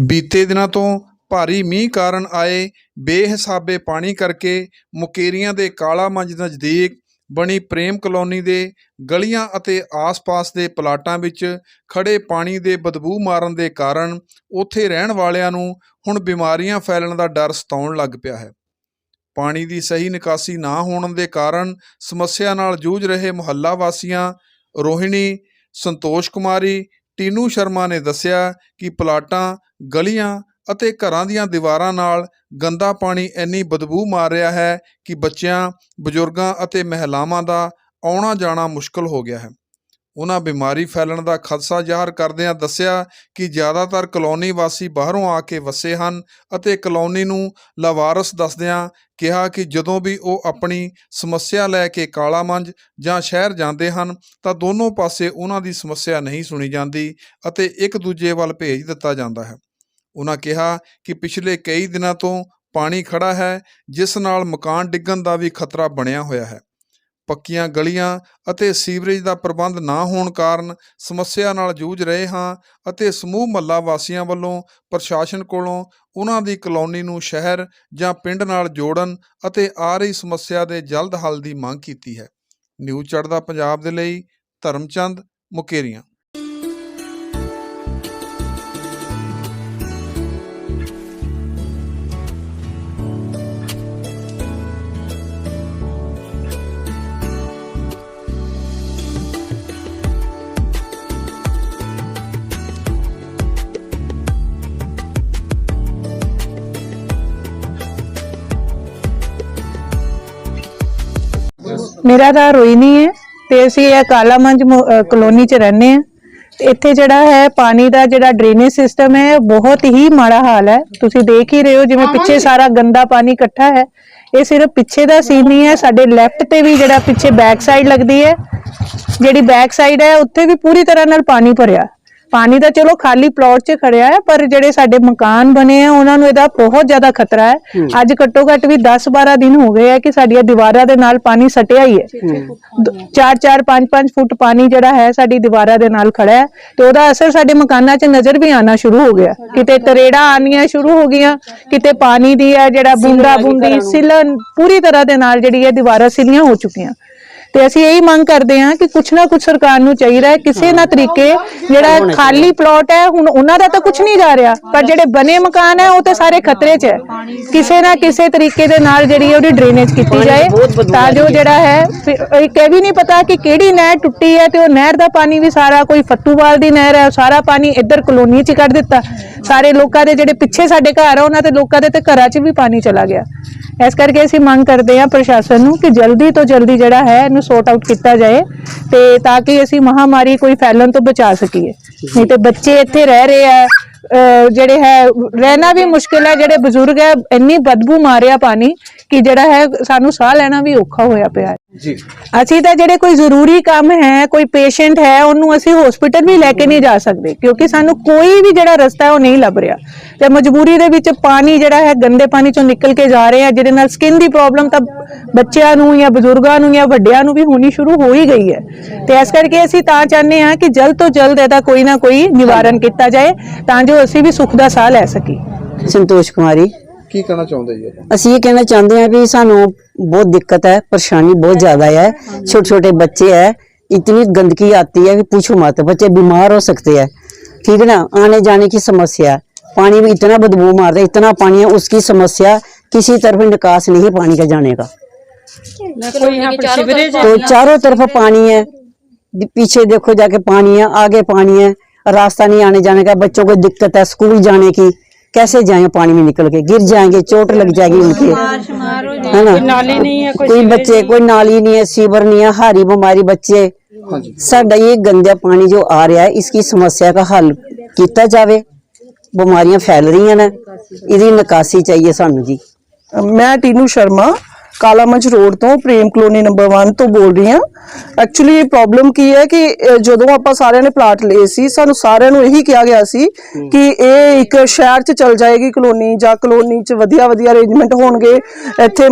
ਬੀਤੇ ਦਿਨਾਂ ਤੋਂ ਭਾਰੀ ਮੀਂਹ ਕਾਰਨ ਆਏ ਬੇਹਿਸਾਬੇ ਪਾਣੀ ਕਰਕੇ ਮੁਕੇਰੀਆਂ ਦੇ ਕਾਲਾ ਮੰਜ ਨਜ਼ਦੀਕ ਬਣੀ ਪ੍ਰੇਮ ਕਲੋਨੀ ਦੇ ਗਲੀਆਂ ਅਤੇ ਆਸ-ਪਾਸ ਦੇ ਪਲਾਟਾਂ ਵਿੱਚ ਖੜੇ ਪਾਣੀ ਦੇ ਬਦਬੂ ਮਾਰਨ ਦੇ ਕਾਰਨ ਉੱਥੇ ਰਹਿਣ ਵਾਲਿਆਂ ਨੂੰ ਹੁਣ ਬਿਮਾਰੀਆਂ ਫੈਲਣ ਦਾ ਡਰ ਸਤਾਉਣ ਲੱਗ ਪਿਆ ਹੈ। ਪਾਣੀ ਦੀ ਸਹੀ ਨਿਕਾਸੀ ਨਾ ਹੋਣ ਦੇ ਕਾਰਨ ਸਮੱਸਿਆ ਨਾਲ ਜੂਝ ਰਹੇ ਮੁਹੱਲਾ ਵਾਸੀਆਂ ਰੋਹਿਣੀ, ਸੰਤੋਸ਼ ਕੁਮਾਰੀ ਟੀਨੂ ਸ਼ਰਮਾ ਨੇ ਦੱਸਿਆ ਕਿ ਪਲਾਟਾਂ, ਗਲੀਆਂ ਅਤੇ ਘਰਾਂ ਦੀਆਂ ਦੀਵਾਰਾਂ ਨਾਲ ਗੰਦਾ ਪਾਣੀ ਇੰਨੀ ਬਦਬੂ ਮਾਰ ਰਿਹਾ ਹੈ ਕਿ ਬੱਚਿਆਂ, ਬਜ਼ੁਰਗਾਂ ਅਤੇ ਮਹਿਲਾਵਾਂ ਦਾ ਆਉਣਾ ਜਾਣਾ ਮੁਸ਼ਕਲ ਹੋ ਗਿਆ ਹੈ। ਉਹਨਾਂ ਬਿਮਾਰੀ ਫੈਲਣ ਦਾ ਖਦਸ਼ਾ ਜ਼ਾਹਰ ਕਰਦਿਆਂ ਦੱਸਿਆ ਕਿ ਜ਼ਿਆਦਾਤਰ ਕਲੋਨੀ ਵਾਸੀ ਬਾਹਰੋਂ ਆ ਕੇ ਵਸੇ ਹਨ ਅਤੇ ਕਲੋਨੀ ਨੂੰ ਲਾਵਾਰਸ ਦੱਸਦਿਆਂ ਕਿਹਾ ਕਿ ਜਦੋਂ ਵੀ ਉਹ ਆਪਣੀ ਸਮੱਸਿਆ ਲੈ ਕੇ ਕਾਲਾ ਮੰਝ ਜਾਂ ਸ਼ਹਿਰ ਜਾਂਦੇ ਹਨ ਤਾਂ ਦੋਨੋਂ ਪਾਸੇ ਉਹਨਾਂ ਦੀ ਸਮੱਸਿਆ ਨਹੀਂ ਸੁਣੀ ਜਾਂਦੀ ਅਤੇ ਇੱਕ ਦੂਜੇ ਵੱਲ ਭੇਜ ਦਿੱਤਾ ਜਾਂਦਾ ਹੈ। ਉਹਨਾਂ ਕਿਹਾ ਕਿ ਪਿਛਲੇ ਕਈ ਦਿਨਾਂ ਤੋਂ ਪਾਣੀ ਖੜਾ ਹੈ, ਜਿਸ ਨਾਲ ਮਕਾਨ ਡਿੱਗਣ ਦਾ ਵੀ ਖਤਰਾ ਬਣਿਆ ਹੋਇਆ ਹੈ। ਪੱਕੀਆਂ ਗਲੀਆਂ ਅਤੇ ਸੀਵਰੇਜ ਦਾ ਪ੍ਰਬੰਧ ਨਾ ਹੋਣ ਕਾਰਨ ਸਮੱਸਿਆ ਨਾਲ ਜੂਝ ਰਹੇ ਹਾਂ ਅਤੇ ਸਮੂਹ ਮੱਲਾ ਵਾਸੀਆਂ ਵੱਲੋਂ ਪ੍ਰਸ਼ਾਸਨ ਕੋਲੋਂ ਉਹਨਾਂ ਦੀ ਕਲੋਨੀ ਨੂੰ ਸ਼ਹਿਰ ਜਾਂ ਪਿੰਡ ਨਾਲ ਜੋੜਨ ਅਤੇ ਆ ਰਹੀ ਸਮੱਸਿਆ ਦੇ ਜਲਦ ਹੱਲ ਦੀ ਮੰਗ ਕੀਤੀ ਹੈ। ਨਿਊਜ਼ ਚੜ੍ਹਦਾ ਪੰਜਾਬ ਦੇ ਲਈ ਧਰਮਚੰਦ ਮੁਕੇਰੀਆਂ। ਮੇਰਾ ਤਾਂ ਰੋਇਨੀ ਹੈ ਤੇ ਅਸੀਂ ਇਹ ਕਾਲਾ ਮੰਜ ਕਲੋਨੀ ਚ ਰਹਿੰਦੇ ਆ ਤੇ ਇੱਥੇ ਜਿਹੜਾ ਹੈ ਪਾਣੀ ਦਾ ਜਿਹੜਾ ਡਰੇਨੇਜ ਸਿਸਟਮ ਹੈ ਬਹੁਤ ਹੀ ਮਾੜਾ ਹਾਲ ਹੈ। ਤੁਸੀਂ ਦੇਖ ਹੀ ਰਹੇ ਹੋ ਜਿਵੇਂ ਪਿੱਛੇ ਸਾਰਾ ਗੰਦਾ ਪਾਣੀ ਇਕੱਠਾ ਹੈ। ਇਹ ਸਿਰਫ ਪਿੱਛੇ ਦਾ ਸੀਨ ਨਹੀਂ ਹੈ। ਸਾਡੇ ਲੈਫਟ ਤੇ ਵੀ ਜਿਹੜਾ ਪਿੱਛੇ ਬੈਕ ਸਾਈਡ ਲੱਗਦੀ ਹੈ। ਜਿਹੜੀ ਬੈਕ ਸਾਈਡ ਹੈ ਉੱਥੇ ਵੀ ਪੂਰੀ ਤਰ੍ਹਾਂ ਨਾਲ ਪਾਣੀ ਭਰਿਆ। ਪਾਣੀ ਤਾਂ ਚਲੋ ਖਾਲੀ ਪਲਾਟ 'ਚ ਖੜਿਆ ਹੈ ਪਰ ਜਿਹੜੇ ਸਾਡੇ ਮਕਾਨ ਬਣੇ ਆ ਉਹਨਾਂ ਨੂੰ ਇਹਦਾ ਬਹੁਤ ਜ਼ਿਆਦਾ ਖਤਰਾ ਹੈ। ਅੱਜ ਘੱਟੋ ਘੱਟ ਵੀ 10-12 ਦਿਨ ਹੋ ਗਏ ਆ ਕਿ ਸਾਡੀਆਂ ਦੀਵਾਰਾਂ ਦੇ ਨਾਲ ਪਾਣੀ ਸਟਿਆ ਹੀ ਹੈ। 4-4 5-5 ਫੁੱਟ ਪਾਣੀ ਜਿਹੜਾ ਹੈ ਸਾਡੀ ਦੀਵਾਰਾਂ ਦੇ ਨਾਲ ਖੜਾ ਹੈ ਤੇ ਉਹਦਾ ਅਸਰ ਸਾਡੇ ਮਕਾਨਾਂ 'ਚ ਨਜ਼ਰ ਵੀ ਆਣਾ ਸ਼ੁਰੂ ਹੋ ਗਿਆ। ਕਿਤੇ ਤਰੇੜਾ ਆਣੀਆਂ ਸ਼ੁਰੂ ਹੋ ਗਈਆਂ ਕਿਤੇ ਪਾਣੀ ਦੀ ਹੈ ਜਿਹੜਾ ਬੂੰਦਾ ਬੂੰਦੀ ਸਿਲਨ ਪੂਰੀ ਤਰ੍ਹਾਂ ਦੇ ਨਾਲ ਜਿਹੜੀ ਹੈ ਦੀਵਾਰਾਂ ਸਿਲੀਆਂ ਹੋ ਚੁੱਕੀਆਂ। ਤੇ ਅਸੀਂ ਇਹੀ ਮੰਗ ਕਰਦੇ ਹਾਂ ਕਿ ਕੁਛ ਨਾ ਕੁਛ ਸਰਕਾਰ ਨੂੰ ਚਾਹੀਦਾ ਹੈ ਕਿਸੇ ਨਾ ਤਰੀਕੇ ਜਿਹੜਾ ਖਾਲੀ ਪਲਾਟ ਹੈ ਹੁਣ ਉਹਨਾਂ ਦਾ ਤਾਂ ਕੁਛ ਨਹੀਂ ਜਾ ਰਿਹਾ ਪਰ ਜਿਹੜੇ ਬਨੇ ਮਕਾਨ ਹੈ ਉਹ ਤੇ ਸਾਰੇ ਖਤਰੇ 'ਚ ਹੈ। ਕਿਸੇ ਨਾ ਕਿਸੇ ਤਰੀਕੇ ਦੇ ਨਾਲ ਜਿਹੜੀ ਉਹਦੀ ਡਰੇਨੇਜ ਕੀਤੀ ਜਾਏ ਤਾਂ ਜੋ ਜਿਹੜਾ ਹੈ ਫਿਰ ਇਹ ਵੀ ਨਹੀਂ ਪਤਾ ਕਿ ਕਿਹੜੀ ਨਹਿਰ ਟੁੱਟੀ ਹੈ ਤੇ ਉਹ ਨਹਿਰ ਦਾ ਪਾਣੀ ਵੀ ਸਾਰਾ ਕੋਈ ਫੱਤੂਵਾਲ ਦੀ ਨਹਿਰ ਹੈ ਸਾਰਾ ਪਾਣੀ ਇੱਧਰ ਕਲੋਨੀ 'ਚ ਕੱਢ ਦਿੱਤਾ। ਸਾਰੇ ਲੋਕਾਂ ਦੇ ਜਿਹੜੇ ਪਿੱਛੇ ਸਾਡੇ ਘਰ ਆ ਉਹਨਾਂ ਤੇ ਲੋਕਾਂ ਦੇ ਤੇ ਘਰਾਂ 'ਚ ਵੀ ਪਾਣੀ ਚਲਾ ਗਿਆ। ਇਸ ਕਰਕੇ ਅਸੀਂ ਮੰਗ ਕਰਦੇ ਹਾਂ ਪ੍ਰਸ਼ਾਸਨ ਨੂੰ ਕਿ ਜਲਦੀ ਤੋਂ ਜਲਦੀ ਜਿਹੜਾ ਹੈ ਇਹਨੂੰ ਸੌਟ ਆਊਟ ਕੀਤਾ ਜਾਏ ਤੇ ਤਾਂ ਕਿ ਅਸੀਂ ਮਹਾਮਾਰੀ ਕੋਈ ਫੈਲਣ ਤੋਂ ਬਚਾ ਸਕੀਏ। ਨਹੀਂ ਤੇ ਬੱਚੇ ਇੱਥੇ ਰਹਿ ਰਹੇ ਆ ਜਿਹੜੇ ਹੈ ਰਹਿਣਾ ਵੀ ਮੁਸ਼ਕਿਲ ਹੈ ਜਿਹੜੇ ਬਜ਼ੁਰਗ ਹੈ ਇੰਨੀ ਬਦਬੂ ਮਾਰਿਆ ਪਾਣੀ ਕਿ ਜਿਹੜਾ ਹੈ ਸਾਨੂੰ ਸਾਹ ਲੈਣਾ ਵੀ ਔਖਾ ਹੋਇਆ ਪਿਆ ਹੈ। ਜੀ। ਅਸੀਂ ਤਾਂ ਜਿਹੜੇ ਕੋਈ ਜ਼ਰੂਰੀ ਕੰਮ ਹੈ ਕੋਈ ਪੇਸ਼ੈਂਟ ਹੈ ਉਹਨੂੰ ਅਸੀਂ ਹਸਪੀਟਲ ਵੀ ਲੈ ਕੇ ਨਹੀਂ ਜਾ ਸਕਦੇ ਕਿਉਂਕਿ ਸਾਨੂੰ ਕੋਈ ਵੀ ਜਿਹੜਾ ਰਸਤਾ ਉਹ ਨਹੀਂ ਲੱਭ ਰਿਹਾ। ਤੇ ਮਜਬੂਰੀ ਦੇ ਵਿੱਚ ਪਾਣੀ ਜਿਹੜਾ ਹੈ ਗੰਦੇ ਪਾਣੀ ਚੋਂ ਨਿਕਲ ਕੇ ਜਾ ਰਹੇ ਜਿਹਦੇ ਨਾਲ ਸਕਿਨ ਦੀ ਪ੍ਰੋਬਲਮ ਤਾਂ ਬੱਚਿਆਂ ਨੂੰ ਜਾਂ ਬਜ਼ੁਰਗਾਂ ਨੂੰ ਜਾਂ ਵੱਡਿਆਂ ਨੂੰ ਵੀ ਹੋਣੀ ਸ਼ੁਰੂ ਹੋ ਹੀ ਗਈ ਹੈ। ਤੇ ਇਸ ਕਰਕੇ ਅਸੀਂ ਤਾਂ ਚਾਹੁੰਦੇ ਹਾਂ ਕਿ ਜਲਦ ਤੋਂ ਜਲਦ ਇਹਦਾ ਕੋਈ ਨਾ ਕੋਈ ਨਿਵਾਰਨ ਕੀਤਾ ਜਾਏ ਤਾਂ ਜੋ ਅਸੀਂ ਵੀ ਸੁੱਖ ਦਾ ਸਾਹ ਲੈ ਸਕੀਏ ਸੰਤੋਸ਼ ਕੁਮਾਰੀ ਕੀ ਕਹਿਣਾ ਚਾਹੁੰਦੇ ਜੀ ਅਸੀਂ ਇਹ ਕਹਿਣਾ ਚਾਹੁੰਦੇ ਹਾਂ ਵੀ ਸਾਨੂੰ बहुत दिक्कत है परेशानी बहुत ज्यादा है छोटे छोटे बच्चे हैं इतनी गंदगी आती है कि पूछो मत बच्चे बीमार हो सकते हैं ठीक है ना आने जाने की समस्या है पानी में इतना बदबू मारता है इतना पानी है उसकी समस्या किसी तरफ निकास नहीं है पानी का जाने का तो चारों तरफ पानी है पीछे देखो जाके पानी है आगे पानी है रास्ता नहीं आने जाने का बच्चों को दिक्कत है स्कूल जाने की कैसे जाएंगे पानी में निकल के गिर जाएंगे चोट लग जाएगी उनकी है ना नाली नहीं है कोई बच्चे कोई नाली नहीं है सीवर नहीं है हारी बीमारी बच्चे साडा ये गंदा पानी जो आ रहा है इसकी समस्या का हल किया जावे बीमारियां फैल रही ने ਇਹਦੀ ਨਿਕਾਸੀ ਚਾਹੀਏ ਸਾਨੂੰ ਜੀ ਮੈਂ ਟੀਨੂ ਸ਼ਰਮਾ ਕਾਲਾ ਮੰਚ ਰੋਡ ਤੋਂ ਪ੍ਰੇਮ ਕਲੋਨੀ ਨੰਬਰ 1 ਤੋਂ ਬੋਲ ਰਹੀ ਹਾਂ। ਐਕਚੁਅਲੀ ਪ੍ਰੋਬਲਮ ਕੀ ਹੈ ਕਿ ਜਦੋਂ ਆਪਾਂ ਸਾਰਿਆਂ ਨੇ ਪਲਾਟ ਲਏ ਸੀ ਸਾਨੂੰ ਸਾਰਿਆਂ ਨੂੰ ਇਹੀ ਕਿਹਾ ਗਿਆ ਸੀ ਕਿ ਇਹ ਇੱਕ ਸ਼ਹਿਰ 'ਚ ਚਲ ਜਾਏਗੀ ਕਲੋਨੀ ਜਾਂ ਕਲੋਨੀ 'ਚ ਵਧੀਆ ਵਧੀਆ ਅਰੇਂਜਮੈਂਟ ਹੋਣਗੇ। ਇੱਥੇ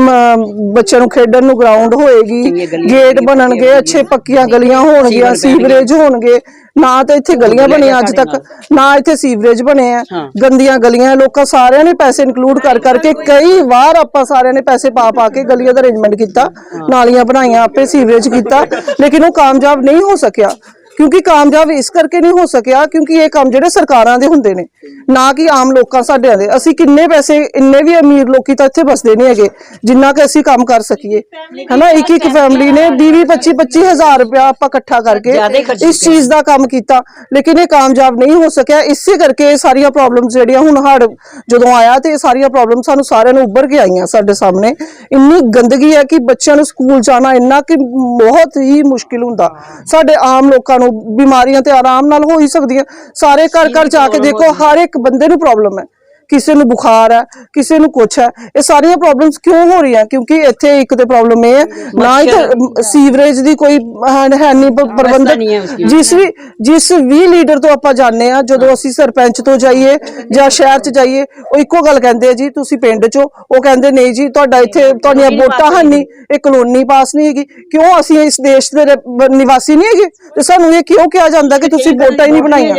ਬੱਚਿਆਂ ਨੂੰ ਖੇਡਣ ਨੂੰ ਗਰਾਊਂਡ ਹੋਏਗੀ ਗੇਟ ਬਣਨਗੇ ਅੱਛੇ ਪੱਕੀਆਂ ਗਲੀਆਂ ਹੋਣਗੀਆਂ ਸੀਵਰੇਜ ਹੋਣਗੇ। ਨਾ ਤਾਂ ਇੱਥੇ ਗਲੀਆਂ ਬਣੀਆਂ ਅੱਜ ਤੱਕ ਨਾ ਇੱਥੇ ਸੀਵਰੇਜ ਬਣੇ ਆ ਗੰਦੀਆਂ ਗਲੀਆਂ ਲੋਕਾਂ ਸਾਰਿਆਂ ਨੇ ਪੈਸੇ ਇਨਕਲੂਡ ਕਰ ਕਰਕੇ ਕਈ ਵਾਰ ਆਪਾਂ ਸਾਰਿਆਂ ਨੇ ਪੈਸੇ ਪਾ ਪਾ ਕੇ ਗਲੀਆਂ ਦਾ ਅਰੇਂਜਮੈਂਟ ਕੀਤਾ ਨਾਲੀਆਂ ਬਣਾਈਆਂ ਆਪੇ ਸੀਵਰੇਜ ਕੀਤਾ ਲੇਕਿਨ ਉਹ ਕਾਮਯਾਬ ਨਹੀਂ ਹੋ ਸਕਿਆ। ਕਿਉਂਕਿ ਕਾਮਯਾਬ ਇਸ ਕਰਕੇ ਨਹੀਂ ਹੋ ਸਕਿਆ ਕਿਉਂਕਿ ਇਹ ਕੰਮ ਜਿਹੜੇ ਸਰਕਾਰਾਂ ਦੇ ਹੁੰਦੇ ਨੇ ਨਾ ਕਿ ਆਮ ਲੋਕਾਂ ਸਾਡਿਆਂ ਦੇ। ਅਸੀਂ ਕਿੰਨੇ ਪੈਸੇ ਇੰਨੇ ਵੀ ਅਮੀਰ ਲੋਕੀ ਤਾਂ ਇੱਥੇ ਬਸਦੇ ਨਹੀਂ ਹੈਗੇ ਜਿੰਨਾ ਕਿ ਅਸੀਂ ਕੰਮ ਕਰ ਸਕੀਏ। ਹਨਾ ਇੱਕ ਇੱਕ ਫੈਮਿਲੀ ਨੇ 20 25 25000 ਰੁਪਇਆ ਆਪਾਂ ਇਕੱਠਾ ਕਰਕੇ ਇਸ ਚੀਜ਼ ਦਾ ਕੰਮ ਕੀਤਾ। ਲੇਕਿਨ ਇਹ ਕਾਮਯਾਬ ਨਹੀਂ ਹੋ ਸਕਿਆ। ਇਸੇ ਕਰਕੇ ਇਹ ਸਾਰੀਆਂ ਪ੍ਰੋਬਲਮਸ ਜਿਹੜੀਆਂ ਹੁਣ ਹੜ ਜਦੋਂ ਆਇਆ ਤੇ ਇਹ ਸਾਰੀਆਂ ਪ੍ਰੋਬਲਮ ਸਾਨੂੰ ਸਾਰਿਆਂ ਨੂੰ ਉੱਭਰ ਕੇ ਆਈਆਂ ਸਾਡੇ ਸਾਹਮਣੇ। ਇੰਨੀ ਗੰਦਗੀ ਹੈ ਕਿ ਬੱਚਿਆਂ ਨੂੰ ਸਕੂਲ ਜਾਣਾ ਇੰਨਾ ਕਿ ਬਹੁਤ ਹੀ ਮੁਸ਼ਕਿਲ ਹੁੰਦਾ। ਸਾਡੇ ਆਮ ਲੋਕਾਂ ਨੂੰ ਬਿਮਾਰੀਆਂ ਤੇ ਆਰਾਮ ਨਾਲ ਹੋ ਹੀ ਸਕਦੀਆਂ। ਸਾਰੇ ਘਰ ਘਰ ਜਾ ਕੇ ਦੇਖੋ ਹਰ ਇੱਕ ਬੰਦੇ ਨੂੰ ਪ੍ਰੋਬਲਮ ਹੈ। ਕਿਸੇ ਨੂੰ ਬੁਖਾਰ ਹੈ ਕਿਸੇ ਨੂੰ ਕੁਛ ਹੈ ਇਹ ਸਾਰੀਆਂ ਪ੍ਰੋਬਲਮਸ ਕਿਉਂ ਹੋ ਰਹੀਆਂ? ਕਿਉਂਕਿ ਇੱਥੇ ਇੱਕ ਤੇ ਪ੍ਰੋਬਲਮ ਇਹ ਹੈ ਨਾ ਹੀ ਸੀਵਰੇਜ ਦੀ ਕੋਈ ਹੈ ਨਹੀਂ ਪ- ਪ੍ਰਬੰਧਕ। ਜਿਸ ਵੀ ਜਿਸ ਵੀ ਲੀਡਰ ਤੋਂ ਆਪਾਂ ਜਾਣਦੇ ਆ ਜਦੋਂ ਅਸੀਂ ਸਰਪੰਚ ਤੋਂ ਜਾਈਏ ਜਾਂ ਸ਼ਹਿਰ 'ਚ ਜਾਈਏ ਉਹ ਇੱਕੋ ਗੱਲ ਕਹਿੰਦੇ ਆ ਜੀ ਤੁਸੀਂ ਪਿੰਡ 'ਚੋਂ ਉਹ ਕਹਿੰਦੇ ਨਹੀਂ ਜੀ ਤੁਹਾਡਾ ਇੱਥੇ ਤੁਹਾਡੀਆਂ ਵੋਟਾਂ ਹਨ ਨਹੀਂ ਇਹ ਕਲੋਨੀ ਪਾਸ ਨਹੀਂ ਹੈਗੀ। ਕਿਉਂ ਅਸੀਂ ਇਸ ਦੇਸ਼ ਦੇ ਨਿਵਾਸੀ ਨਹੀਂ ਹੈਗੇ? ਤੇ ਸਾਨੂੰ ਇਹ ਕਿਉਂ ਕਿਹਾ ਜਾਂਦਾ ਕਿ ਤੁਸੀਂ ਵੋਟਾਂ ਹੀ ਨਹੀਂ ਬਣਾਈਆਂ?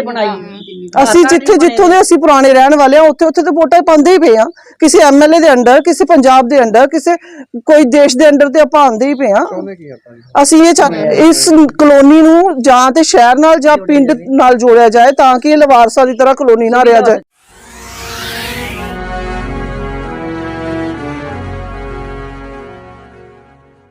ਅਸੀਂ ਜਿੱਥੇ ਜਿੱਥੋਂ ਦੇ ਅਸੀਂ ਪੁਰਾਣੇ ਰਹਿਣ ਵਾਲੇ ਆ ਉੱਥੇ ਉੱਥੇ ਤੇ ਵੋਟਾਂ ਪਾਉਂਦੇ ਹੀ ਪਏ ਆ ਕਿਸੇ ਐਮਐਲਏ ਦੇ ਅੰਡਰ ਕਿਸੇ ਪੰਜਾਬ ਦੇ ਅੰਡਰ ਕਿਸੇ ਕੋਈ ਦੇਸ਼ ਦੇ ਅੰਡਰ ਤੇ ਆਪਾਂ ਆਉਂਦੇ ਹੀ ਪਏ ਆ ਅਸੀਂ ਇਹ ਚਾਹ- ਇਸ ਕਲੋਨੀ ਨੂੰ ਜਾਂ ਤੇ ਸ਼ਹਿਰ ਨਾਲ ਜਾਂ ਪਿੰਡ ਨਾਲ ਜੋੜਿਆ ਜਾਏ ਤਾਂ ਕਿ ਇਹ ਲਵਾਰਸਾ ਦੀ ਤਰ੍ਹਾਂ ਕਲੋਨੀ ਨਾ ਰਿਹਾ ਜਾਏ।